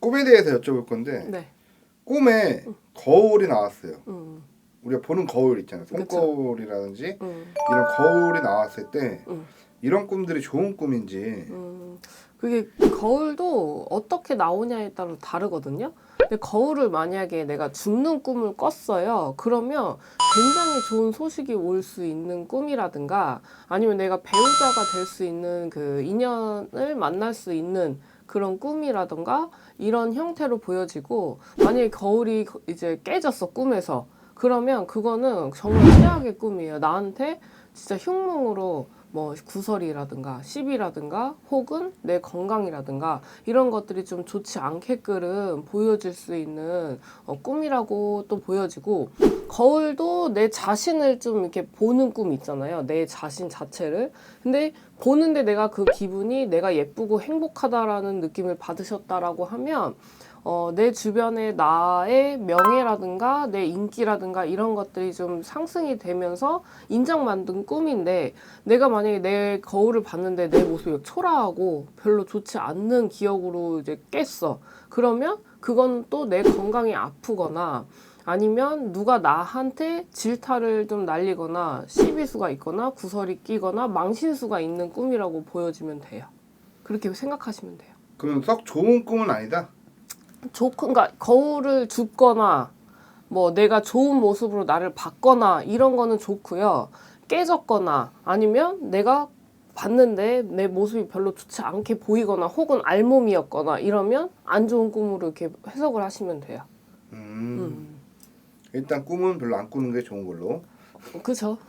꿈에 대해서 여쭤볼 건데 네. 꿈에 거울이 나왔어요. 음, 우리가 보는 거울 있잖아요. 손거울이라든지 음, 이런 거울이 나왔을 때 음. 이런 꿈들이 좋은 꿈인지 음. 그게 거울도 어떻게 나오냐에 따라 다르거든요. 근데 거울을 만약에 내가 죽는 꿈을 꿨어요. 그러면 굉장히 좋은 소식이 올 수 있는 꿈이라든가 아니면 내가 배우자가 될 수 있는 그 인연을 만날 수 있는 그런 꿈이라든가 이런 형태로 보여지고 만약에 거울이 이제 깨졌어 꿈에서 그러면 그거는 정말 최악의 꿈이에요. 나한테 진짜 흉몽으로 뭐 구설이라든가 시비라든가 혹은 내 건강이라든가 이런 것들이 좀 좋지 않게끔 보여질 수 있는 어, 꿈이라고 또 보여지고 거울도 내 자신을 좀 이렇게 보는 꿈 있잖아요. 내 자신 자체를. 근데 보는데 내가 그 기분이 내가 예쁘고 행복하다라는 느낌을 받으셨다라고 하면 어, 내 주변에 나의 명예라든가 내 인기라든가 이런 것들이 좀 상승이 되면서 인정받는 꿈인데 내가 만약에 내 거울을 봤는데 내 모습이 초라하고 별로 좋지 않는 기억으로 이제 깼어. 그러면 그건 또 내 건강이 아프거나 아니면 누가 나한테 질타를 좀 날리거나 시비수가 있거나 구설이 끼거나 망신수가 있는 꿈이라고 보여지면 돼요. 그렇게 생각하시면 돼요. 그러면 썩 좋은 꿈은 아니다. 좋 그러니까 거울을 줍거나 뭐 내가 좋은 모습으로 나를 봤거나 이런 거는 좋고요. 깨졌거나 아니면 내가 봤는데 내 모습이 별로 좋지 않게 보이거나 혹은 알몸이었거나 이러면 안 좋은 꿈으로 이렇게 해석을 하시면 돼요. 음, 음. 일단 꿈은 별로 안 꾸는 게 좋은 걸로. 그죠?